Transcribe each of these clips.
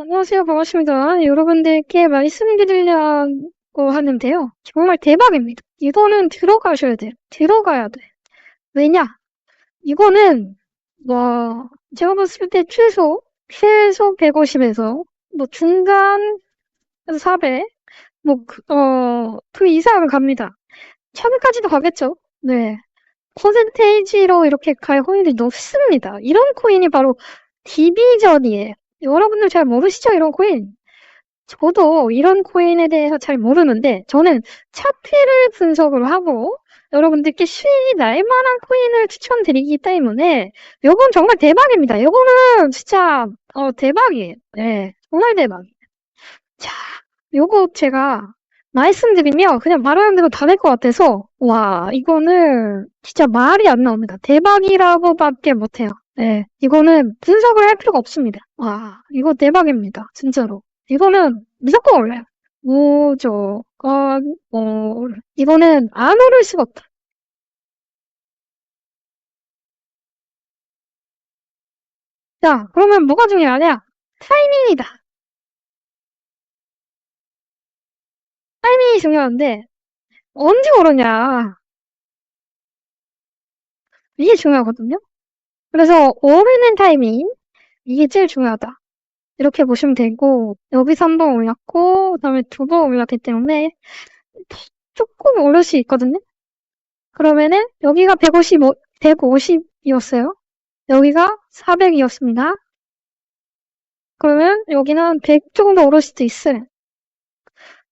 안녕하세요. 반갑습니다. 여러분들께 말씀드리려고 하는데요. 정말 대박입니다. 이거는 들어가셔야 돼요. 들어가야 돼. 왜냐? 이거는, 와, 제가 봤을 때 최소, 최소 150에서, 뭐 중간 400, 뭐, 그, 어, 그 이상을 갑니다. 1000까지도 가겠죠? 네. 퍼센테이지로 이렇게 갈 확률이 높습니다. 이런 코인이 바로 디비전이에요. 여러분들 잘 모르시죠? 이런 코인. 저도 이런 코인에 대해서 잘 모르는데 저는 차트를 분석을 하고 여러분들께 수익이 날 만한 코인을 추천드리기 때문에 요건 정말 대박입니다. 요거는 진짜 어, 대박이에요. 네, 정말 대박이에요. 자, 요거 제가 말씀드리면 그냥 말하는 대로 다 될 것 같아서 와 이거는 진짜 말이 안 나옵니다. 대박이라고밖에 못해요. 네, 이거는 분석을 할 필요가 없습니다. 와 이거 대박입니다. 진짜로. 이거는 무조건 올라요. 무조건 올. 이거는 안 오를 수가 없다. 자, 그러면 뭐가 중요하냐? 타이밍이다. 타이밍이 중요한데 언제 오르냐? 이게 중요하거든요. 그래서 오르는 타이밍 이게 제일 중요하다. 이렇게 보시면 되고 여기서 한 번 올렸고 그다음에 두 번 올렸기 때문에 조금 오를 수 있거든요. 그러면은 여기가 155, 150이었어요. 여기가 400이었습니다. 그러면 여기는 100 정도 오를 수도 있어요.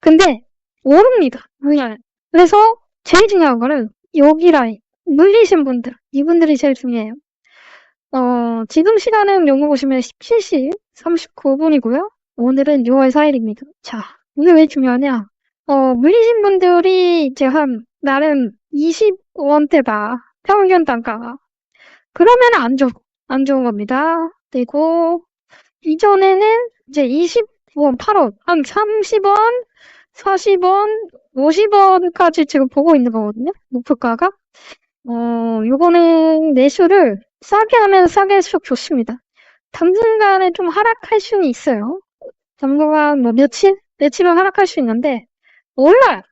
근데 오릅니다. 그냥. 그래서 제일 중요한 거는 여기 라인 물리신 분들 이분들이 제일 중요해요. 어, 지금 시간은 영어 보시면 17시 39분이고요. 오늘은 6월 4일입니다. 자, 이게 왜 중요하냐? 어, 물리신 분들이 이제 한, 나름 20원대다. 평균 단가가. 그러면 안 좋, 안 좋은 겁니다. 그리고, 이전에는 이제 20원, 8원, 한 30원, 40원, 50원까지 지금 보고 있는 거거든요. 목표가가. 어, 요거는 매수를 싸게 하면 싸게 할수록 좋습니다. 당분간에 좀 하락할 수는 있어요. 당분간 뭐 며칠? 며칠은 하락할 수 있는데 올라요.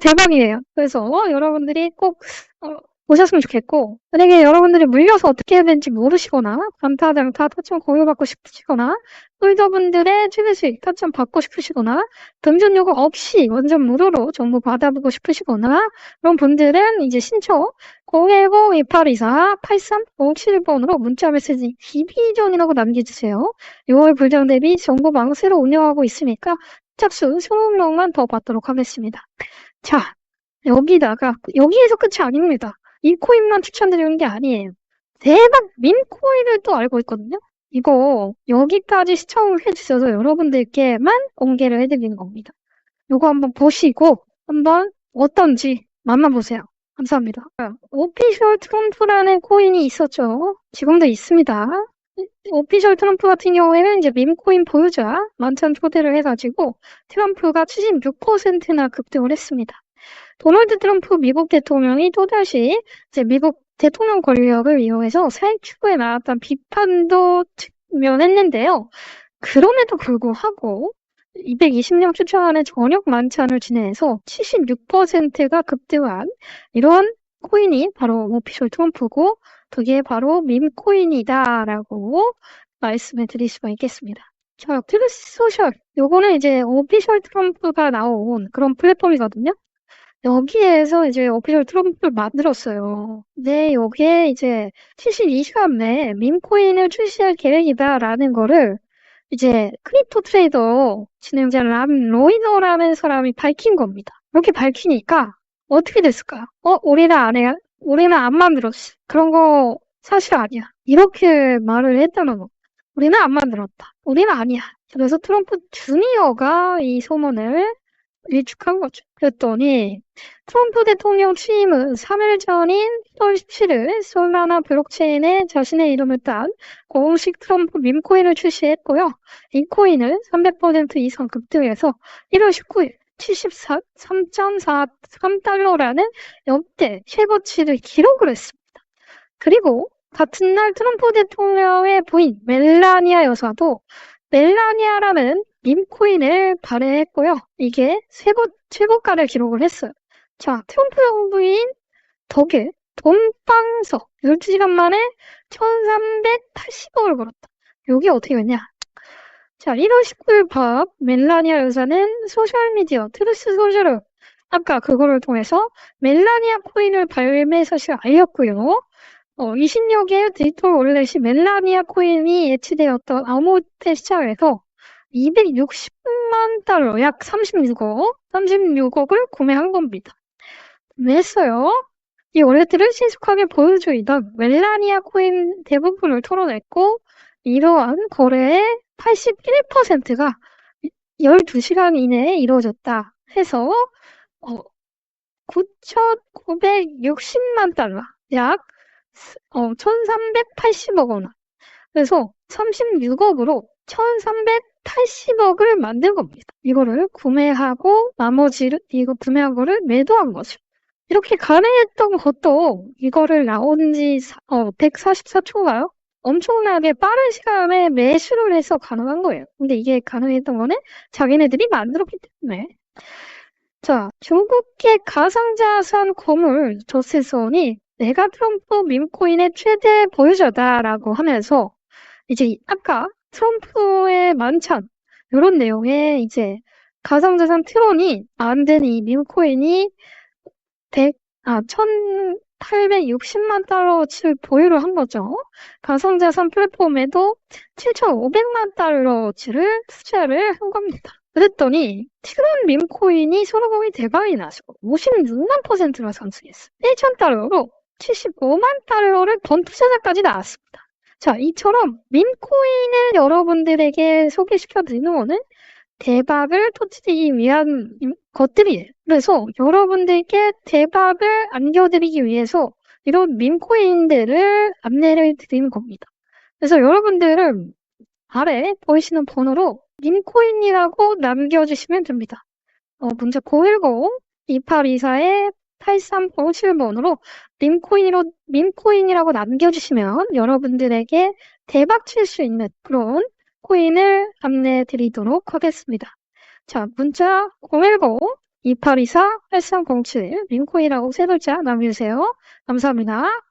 대박이에요. 그래서 어, 여러분들이 꼭 어, 보셨으면 좋겠고 만약에 여러분들이 물려서 어떻게 해야 되는지 모르시거나 단타, 장타, 타점 공유받고 싶으시거나 홀더분들의 최대 수익 타점 받고 싶으시거나 금전 요구 없이 완전 무료로 정보 받아보고 싶으시거나 그런 분들은 이제 신청 010-2824-8357번으로 문자 메시지 비비전이라고 남겨주세요. 6월 불장 대비 정보방 새로 운영하고 있으니까 착수 20명만 더 받도록 하겠습니다. 자, 여기다가 여기에서 끝이 아닙니다. 이 코인만 추천드리는 게 아니에요. 대박 민코인을 또 알고 있거든요. 이거 여기까지 시청을 해주셔서 여러분들께만 공개를 해드리는 겁니다. 이거 한번 보시고 한번 어떤지 만나보세요. 감사합니다. 오피셜 트럼프라는 코인이 있었죠. 지금도 있습니다. 오피셜 트럼프 같은 경우에는 이제 밈코인 보유자 만찬 초대를 해가지고 트럼프가 76%나 급등을 했습니다. 도널드 트럼프 미국 대통령이 또다시 이제 미국 대통령 권력을 이용해서 사익 추구에 나왔던 비판도 직면했는데요. 그럼에도 불구하고 220명 추천하는 저녁 만찬을 진행해서 76%가 급등한 이런 코인이 바로 오피셜 트럼프고 그게 바로 밈코인이다라고 말씀을 드릴 수가 있겠습니다. 자, 트루스 소셜. 요거는 이제 오피셜 트럼프가 나온 그런 플랫폼이거든요. 여기에서 이제 오피셜 트럼프를 만들었어요. 네, 여기에 이제 72시간 내에 밈코인을 출시할 계획이다라는 거를 이제 크립토 트레이더 진행자 람 로이너라는 사람이 밝힌 겁니다. 이렇게 밝히니까 어떻게 됐을까요? 어, 우리는 안 해. 우리는 안 만들었어. 그런 거 사실 아니야. 이렇게 말을 했다는 거. 우리는 안 만들었다. 우리는 아니야. 그래서 트럼프 주니어가 이 소문을 일축한 거죠. 그랬더니 트럼프 대통령 취임은 3일 전인 1월 17일 솔라나 블록체인에 자신의 이름을 딴 공식 트럼프 밈코인을 출시했고요. 이 코인은 300% 이상 급등해서 1월 19일 73.43달러라는 역대 최고치를 기록을 했습니다. 그리고 같은 날 트럼프 대통령의 부인 멜라니아 여사도 멜라니아라는 밈코인을 발행했고요. 이게 최고, 최고가를 기록을 했어요. 자, 트럼프 정부인 덕에 돈방석 12시간 만에 1380억을 벌었다. 여기 어떻게 됐냐? 자, 1월 19일 밤 멜라니아 여사는 소셜미디어 트루스 소셜을 아까 그거를 통해서 멜라니아 코인을 발매 사실 알렸고요. 어, 20여 개의 디지털 월렛이 멜라니아 코인이 예치되었던 아모테 시장에서 260만 달러, 약 36억, 36억을 구매한 겁니다. 왜 했어요? 이 월렛들을 신속하게 보여주이던 멜라니아 코인 대부분을 털어냈고 이러한 거래의 81%가 12시간 이내에 이루어졌다 해서 어, 9,960만 달러, 약 어, 1,380억 원. 그래서 36억으로 1,380억을 만든 겁니다. 이거를 구매하고 나머지를 이거 구매한 거를 매도한 거죠. 이렇게 가능했던 것도 이거를 나온 지 어, 144초가요? 엄청나게 빠른 시간에 매수를 해서 가능한 거예요. 근데 이게 가능했던 거는 자기네들이 만들었기 때문에. 자, 중국계 가상자산 거물 조세선이 내가 트럼프 밈코인의 최대 보유자다라고 하면서 이제 아까 트럼프의 만찬 이런 내용의 이제 가상자산 트론이 안된이 밈코인이 100, 아, 1860만 달러치를 보유를 한 거죠. 가상자산 플랫폼에도 7,500만 달러치를 투자를 한 겁니다. 그랬더니 티론 밈코인이 소로공이 대박이 나서 56만 퍼센트가 상승했어요. 1천 달러로 75만 달러를 번 투자자까지 나왔습니다. 자, 이처럼 밈코인을 여러분들에게 소개시켜 드리는 거는 대박을 터뜨리기 위한 것들이에요. 그래서 여러분들께 대박을 안겨드리기 위해서 이런 밈코인들을 안내를 드리는 겁니다. 그래서 여러분들은 아래 보이시는 번호로 밈코인이라고 남겨주시면 됩니다. 어, 문자 010-2824에 8307번으로 밈코인으로, 밈코인이라고 남겨주시면 여러분들에게 대박 칠 수 있는 그런 코인을 안내 드리도록 하겠습니다. 자, 문자 010-2824-8307 밈코인이라고 세 글자 남겨주세요. 감사합니다.